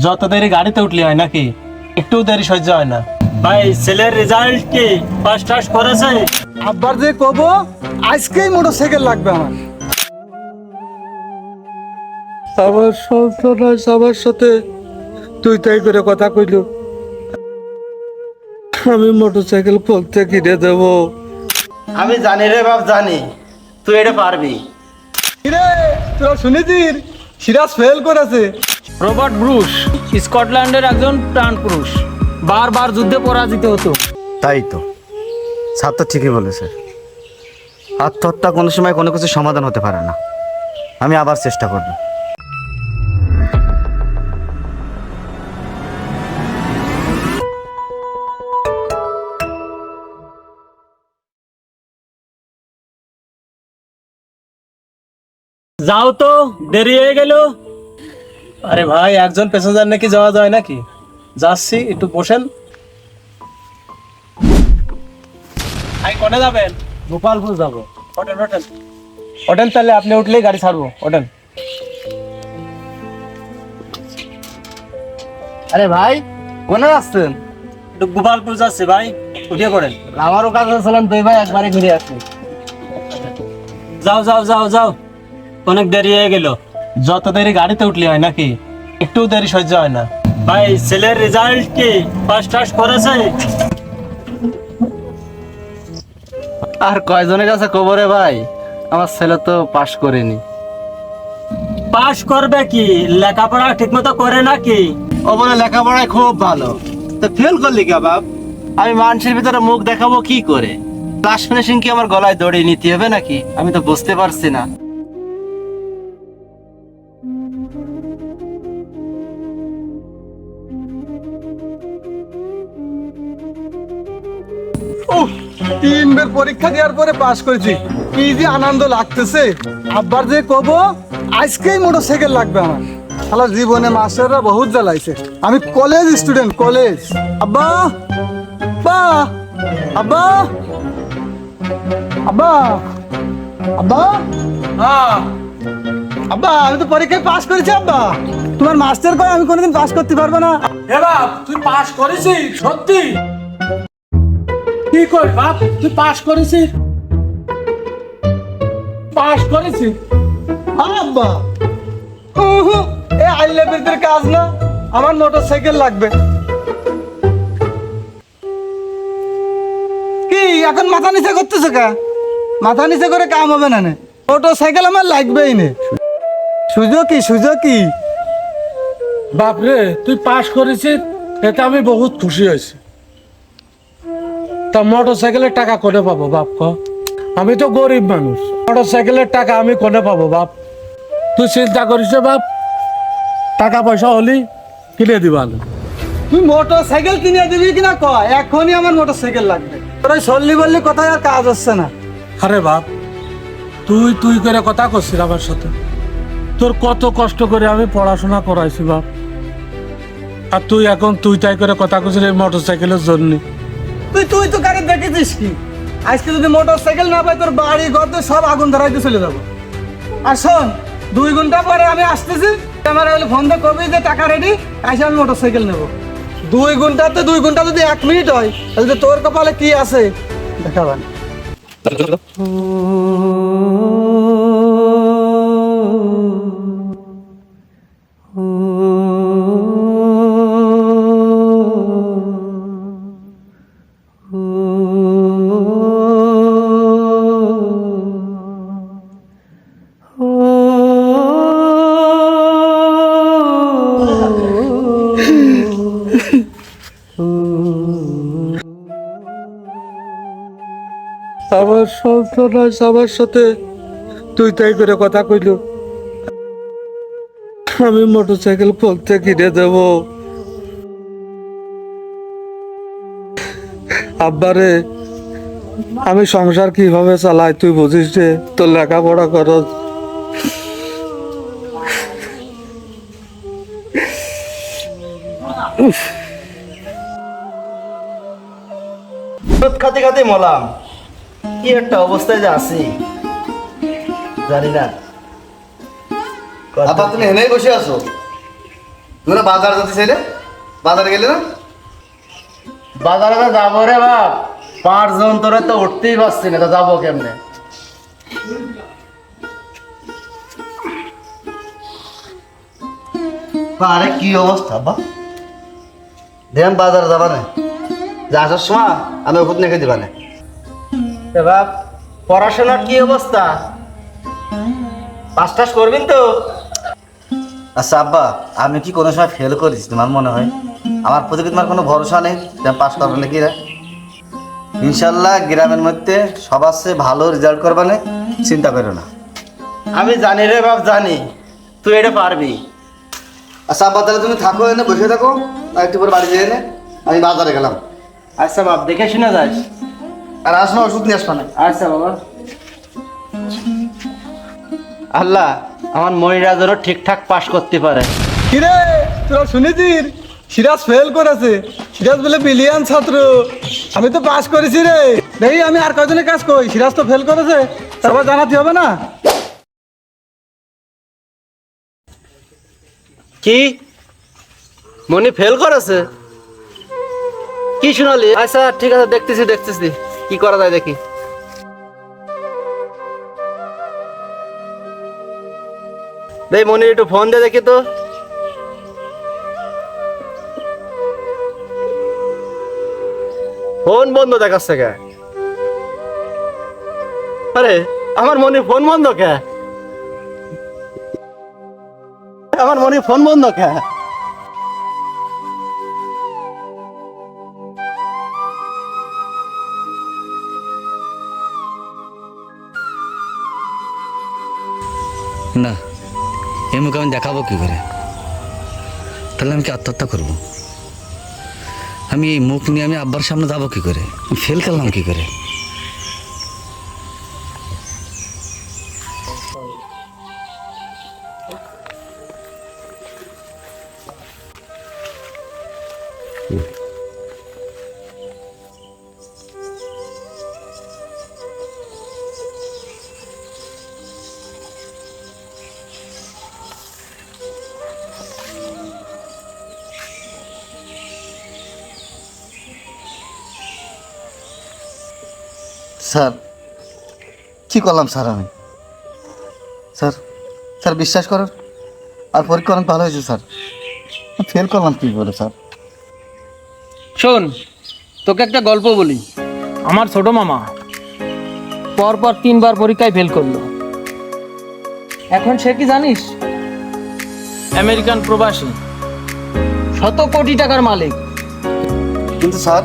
যত দেরি গাড়িতে উঠলি হয় নাকি একটু দেরি সহ্য হয় না। ভাই ছেলের রেজাল্ট কি? পাস টাস করেছে? আব্বার যে কব আজকেই মোটরসাইকেল লাগবে আমার। আমার সন্তান সবার সাথে তুই তাই করে কথা কইল। আমি মোটরসাইকেল বলতে কিনে দেবো। আমি জানি রে বাপ জানি। তুই এটা পারবি। রে তোরা শুনেছিস? সিরাজ ফেল করেছে। রবার্ট ব্রুস স্কটল্যান্ডের একজন প্রাণ পুরুষ। বারবার যুদ্ধে পরাজিত হতো। তাই তো। ছাত্র ঠিকই বলেছে। আত্মহত্যা কোনো সময় কোনো কিছু সমাধান হতে পারে না। আমি আবার চেষ্টা করব। যাও তো দেরি হয়ে গেল। আরে ভাই একজন প্যাসেঞ্জার নাকি যাওয়া যায় নাকি? যাচ্ছি একটু বসেন। ভাই কোনে যাবেন? গোপালপুর যাব। ওঠেন ওঠেন ওঠেন তাহলে আপনি উঠলেই গাড়ি ছাড়বো ওঠেন আরে ভাই কোনে আসছেন একটু গোপালপুর যাচ্ছে ভাই উঠে পড়েন। আমারও কাজ ছিলাম তুই ভাই একবারে ঘুরে আসছি যাও যাও যাও যাও। অনেক দেরি হয়ে গেল। যত দেরি গাড়িতে উঠলি হয় নাকি? একটু দেরি সহ্য হয় না। ভাই ছেলের রেজাল্ট কি? পাস টাস করেছে? আর কয়জনের কাছে কবরে ভাই? আমার ছেলে তো পাশ করেনি। পাস করবে কি? লেখাপড়া ঠিকমতো করে নাকি? ও বলে লেখাপড়ায় খুব ভালো। তো ফেল করলি কে বাপ? আমি মানুষের ভিতরে মুখ দেখাবো কি করে? ক্লাস ফিনিশিং কি আমার গলায় দড়ি নিতে হবে নাকি? আমি তো বুঝতে পারছি না। তিনবার পরীক্ষা দেওয়ার পরে পাস করেছি। কি যে আনন্দ লাগতেছে। আব্বার যে কব আজকেই মোটরসাইকেল লাগবে আমার। শালা জীবনে মাস্টাররা বহুত জ্বালাইছে। আমি কলেজ স্টুডেন্ট কলেজ। আব্বা বা আব্বা আব্বা আব্বা। হ্যাঁ। আব্বা আমি তো পরীক্ষায় পাস করেছি আব্বা। তোমার মাস্টার কয় আমি কোনোদিন পাস করতে পারব না। এ বাপ তুই পাস করেছিস? সত্যি? কি কর বাপ? তুই পাস করেছিস? পাস করেছিস? আব্বা! এ কাজ না? আমার মোটর সাইকেল লাগবে। কি এখন মাথা নিচে করতেছে কা? মাথা নিচে করে কাম হবে না মোটর সাইকেল আমার লাগবেই নে। সুযোগ কি সুযোগ কি? বাপ তুই পাস করেছিস এতে আমি বহুত খুশি হয়েছি। তা মোটর সাইকেলের টাকা কোনে পাবো বাপ ক? আমি তো গরিব মানুষ। মোটর সাইকেলের টাকা আমি কোনে পাবো বাপ? তুই চিন্তা করিস না বাপ। টাকা পয়সা হলি কিনে দিবা না তুই মোটর সাইকেল কিনে দিবি কিনা ক? এখনই আমার মোটর সাইকেল লাগবে। তোর সল্লি বললি কোথায় আর কাজ হচ্ছে না। আরে বাপ তুই তুই করে কথা করছিস আমার সাথে। তোর কত কষ্ট করে আমি পড়াশোনা করাইছি বাপ। আর তুই এখন তুই তাই করে কথা করছিস এই মোটর সাইকেলের জন্য। তুই তুই তো গাড়ি দেখেছিস কি? আজকে যদি মোটর সাইকেল না পাই তোর বাড়ি ঘর তো সব আগুন ধরাইতে চলে যাব। আর শোন দুই ঘণ্টা পরে আমি আসতেছি আমার হলে ফোন তো কবি যে টাকা রেডি আইসে আমি মোটর সাইকেল নেব। দুই ঘণ্টা তো দুই ঘণ্টা যদি এক মিনিট হয় তাহলে তো তোর কপালে কি আছে? দেখাবেন সাথে তুই তাই করে কথা কইল। আমি মোটর সাইকেল বলতে কিনে দেব। আব্বারে, আমি সংসার কীভাবে চালাই তুই বুঝিস রে? তোর লেখাপড়া দুধ খাতে খাতে মলাম। কি একটা অবস্থায় যে আছি? জানি না। আপা তুমি এনেই বসে আছো? তুমি না বাজার যেতে ছেলে বাজারে গেলে না? বাজারে তো যাব রে বাপ। পাঁচজন তোরে তো উঠতেই পারছি না তো যাব কেমনে? আরে কি অবস্থা বা? দেন বাজারে যাবা না। যে আসার সময় আমি ওষুধ নিয়ে দিবা না বাপ পড়াশোনার কি অবস্থা? পাস টাস করবেন তো? আচ্ছা আব্বা আমি কি কোনো সময় ফেল তোমার মনে হয়? আমার প্রতি তোমার কোনো ভরসা নেই? পাস করব নাকি রে ইনশাল্লাহ গ্রামের মধ্যে সবার চেয়ে ভালো রেজাল্ট করবা না চিন্তা করো না। আমি জানি রে বাপ জানি। তুই এটা পারবি। আচ্ছা আব্বা তাহলে তুমি থাকো এনে বসে থাকো। একটু পরে বাড়ি যেয়ে এনে আমি বাজারে গেলাম। আচ্ছা বাপ দেখে শুনে যাস। আর আসো ওষুধ নিয়ে আসবা না। আচ্ছা বাবা। আল্লাহ আমার যেন ঠিকঠাক পাশ করতে পারে। কিরে তোরা শুনেছিস? সিরাজ ফেল করেছে। সিরাজ বলে বিলিয়ন ছাত্র। আমি তো পাস করেছি রে। দেখি আমি আর কাজ কই সিরাজ তো ফেল করেছে। তারপর জানাতে হবে না? কি? মনি ফেল করেছে? কি শোনালি? আচ্ছা ঠিক আছে দেখতেছি দেখতেছি। কি করা যায় দেখি? দেখ মনি একটু ফোন দে দেখি তো। ফোন বন্ধ দেখাচ্ছে কে আরে, আমার মনে ফোন বন্ধ কে? আমার মনে ফোন বন্ধ কে? না এ মুখে আমি দেখাবো কী করে? তাহলে আমি কি আত্মহত্যা করব? আমি এই মুখ নিয়ে আমি আব্বার সামনে যাব কী করে? আমি ফেল করলাম কী করে? স্যার কি করলাম স্যার আমি? স্যার স্যার বিশ্বাস করেন আর পরীক্ষা অনেক ভালো হয়েছে স্যার। ফেল করলাম কি করে স্যার? শোন তোকে একটা গল্প বলি। আমার ছোট মামা পরপর তিনবার পরীক্ষায় ফেল করল। এখন সে কি জানিস? আমেরিকান প্রবাসী শত কোটি টাকার মালিক। কিন্তু স্যার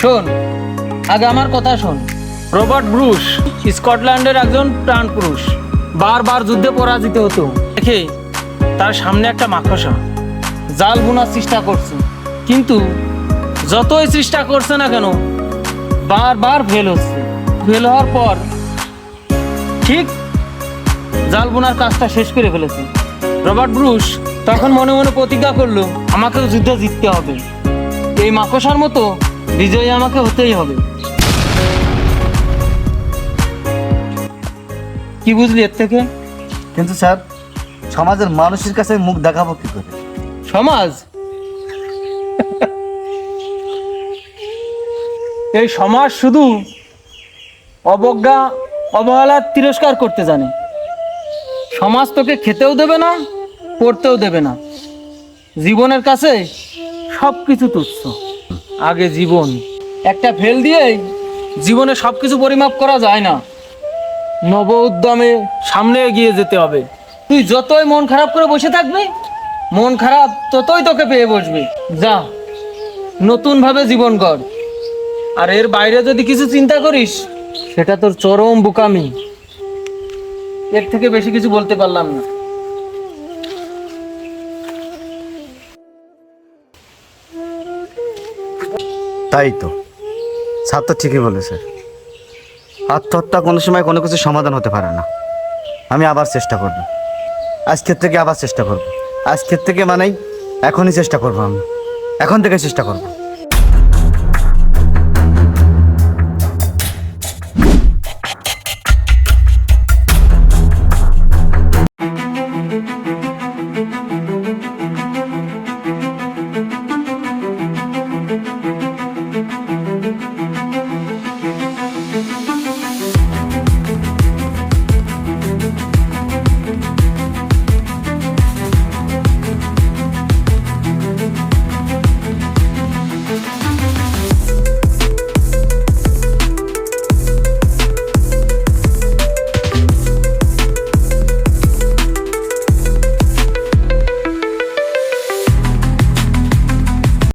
শোন আগে আমার কথা শোন। রবার্ট ব্রুশ স্কটল্যান্ডের একজন প্রাণ পুরুষ। বারবার যুদ্ধে পরাজিত হতো। দেখে তার সামনে একটা মাকড়সা, জাল বোনার চেষ্টা করছে। কিন্তু যতই চেষ্টা করছে না কেন, বারবার ফেল হচ্ছে। ফেল হওয়ার পর ঠিক জাল বোনার কাজটা শেষ করে ফেলেছে। রবার্ট ব্রুশ তখন মনে মনে প্রতিজ্ঞা করল, আমাকেও যুদ্ধে জিততে হবে। এই মাকড়সার মতো বিজয়ী আমাকে হতেই হবে। কি বুঝলি এর থেকে? কিন্তু স্যার সমাজের মানুষের কাছে মুখ দেখাবো কি করে? সমাজ? এই সমাজ শুধু অবজ্ঞা অবহেলার তিরস্কার করতে জানে। সমাজ তোকে খেতেও দেবে না পড়তেও দেবে না। জীবনের কাছে সব কিছু তুচ্ছ। আগে জীবন। একটা ফেল দিয়েই জীবনে সব কিছু পরিমাপ করা যায় না। নব উদ্যমে সামনে এগিয়ে যেতে হবে। তুই যতই মন খারাপ করে বসে থাকবি, মন খারাপ ততই তোকে পেয়ে বসবে। যা নতুন ভাবে জীবন কর আর এর বাইরে যদি কিছু চিন্তা করিস, সেটা তোর চরম বুকামি। এর থেকে বেশি কিছু বলতে পারলাম না। তাই তো। স্যার তো ঠিকই বলেছে। আত্মহত্যা কোনো সময় কোনো কিছু সমাধান হতে পারে না। আমি আবার চেষ্টা করব। আজকের থেকে আবার চেষ্টা করব। আজকের থেকে মানেই এখনই চেষ্টা করব আমি। এখন থেকে চেষ্টা করব।